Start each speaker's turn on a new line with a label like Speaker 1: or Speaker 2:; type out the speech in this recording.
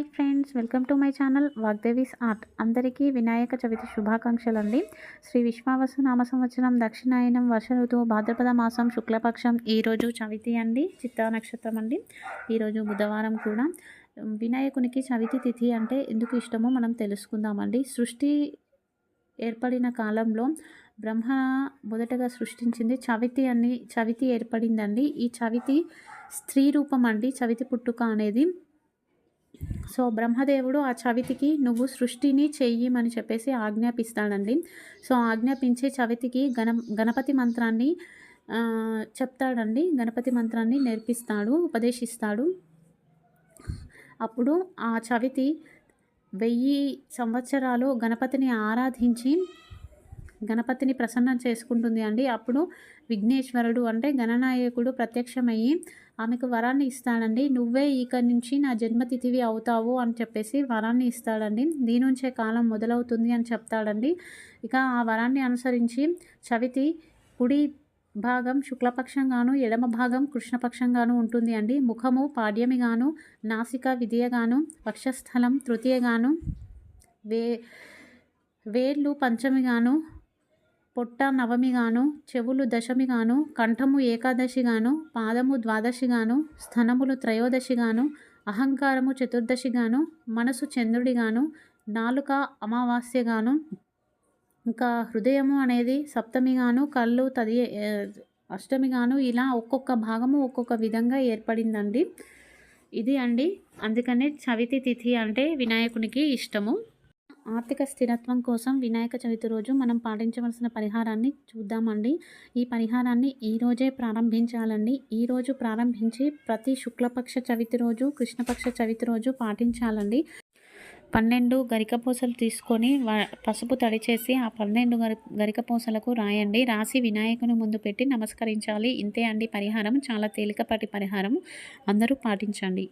Speaker 1: Hi friends welcome to my channel Vagdevi's art. అందరికీ వినాయక చవితి శుభాకాంక్షలు అండి శ్రీ విశ్వావసు నామ సంవత్సరం దక్షిణాయనం వర్ష ఋతువు భాద్రపద మాసం శుక్లపక్షం ఈరోజు చవితి అండి చిత్తా నక్షత్రం అండి. ఈరోజు బుధవారం కూడా. వినాయకునికి చవితి తిథి అంటే ఎందుకు ఇష్టమో మనం తెలుసుకుందామండి. సృష్టి ఏర్పడిన కాలంలో బ్రహ్మ మొదటగా సృష్టించింది చవితి అని చవితి ఏర్పడిందండి. ఈ చవితి స్త్రీ రూపం అండి. చవితి పుట్టుక అనేది సో బ్రహ్మదేవుడు ఆ చవితికి నువ్వు సృష్టిని చెయ్యమని చెప్పేసి ఆజ్ఞాపిస్తాడండి. సో ఆజ్ఞాపించే చవితికి గణ గణపతి మంత్రాన్ని చెప్తాడండి. గణపతి మంత్రాన్ని నేర్పిస్తాడు ఉపదేశిస్తాడు. అప్పుడు ఆ చవితి వెయ్యి సంవత్సరాలు గణపతిని ఆరాధించి గణపతిని ప్రసన్నం చేసుకుంటుంది అండి. అప్పుడు విఘ్నేశ్వరుడు అంటే గణనాయకుడు ప్రత్యక్షమయ్యి ఆమెకు వరాన్ని ఇస్తాడండి. నువ్వే ఇక నుంచి నా జన్మతిథివి అవుతావు అని చెప్పేసి వరాన్ని ఇస్తాడండి. దీని నుంచే కాలం మొదలవుతుంది అని చెప్తాడండి. ఇక ఆ వరాన్ని అనుసరించి చవితి కుడి భాగం శుక్లపక్షంగాను ఎడమ భాగం కృష్ణపక్షంగాను ఉంటుంది అండి. ముఖము పాడ్యమిగాను నాసిక విధియగాను పక్షస్థలం తృతీయగాను వే వేళ్ళు పంచమిగాను పొట్ట నవమిగాను చెవులు దశమిగాను కంఠము ఏకాదశిగాను పాదము ద్వాదశిగాను స్థనములు త్రయోదశిగాను అహంకారము చతుర్దశిగాను మనసు చంద్రుడిగాను నాలుక అమావాస్యగాను ఇంకా హృదయము అనేది సప్తమిగాను కళ్ళు తది అష్టమిగాను ఇలా ఒక్కొక్క భాగము ఒక్కొక్క విధంగా ఏర్పడిందండి. ఇది అండి. అందుకనే చవితి తిథి అంటే వినాయకునికి ఇష్టము. ఆర్థిక స్థిరత్వం కోసం వినాయక చవితి రోజు మనం పాటించవలసిన పరిహారాన్ని చూద్దామండి. ఈ పరిహారాన్ని ఈరోజే ప్రారంభించాలండి. ఈరోజు ప్రారంభించి ప్రతి శుక్లపక్ష చవితి రోజు కృష్ణపక్ష చవితి రోజు పాటించాలండి. పన్నెండు గరికపోసలు తీసుకొని పసుపు తడిచేసి ఆ పన్నెండు గరి గరికపోసలకు రాయండి. రాసి వినాయకుని ముందు పెట్టి నమస్కరించాలి. ఇంతే అండి పరిహారం. చాలా తేలికపాటి పరిహారం. అందరూ పాటించండి.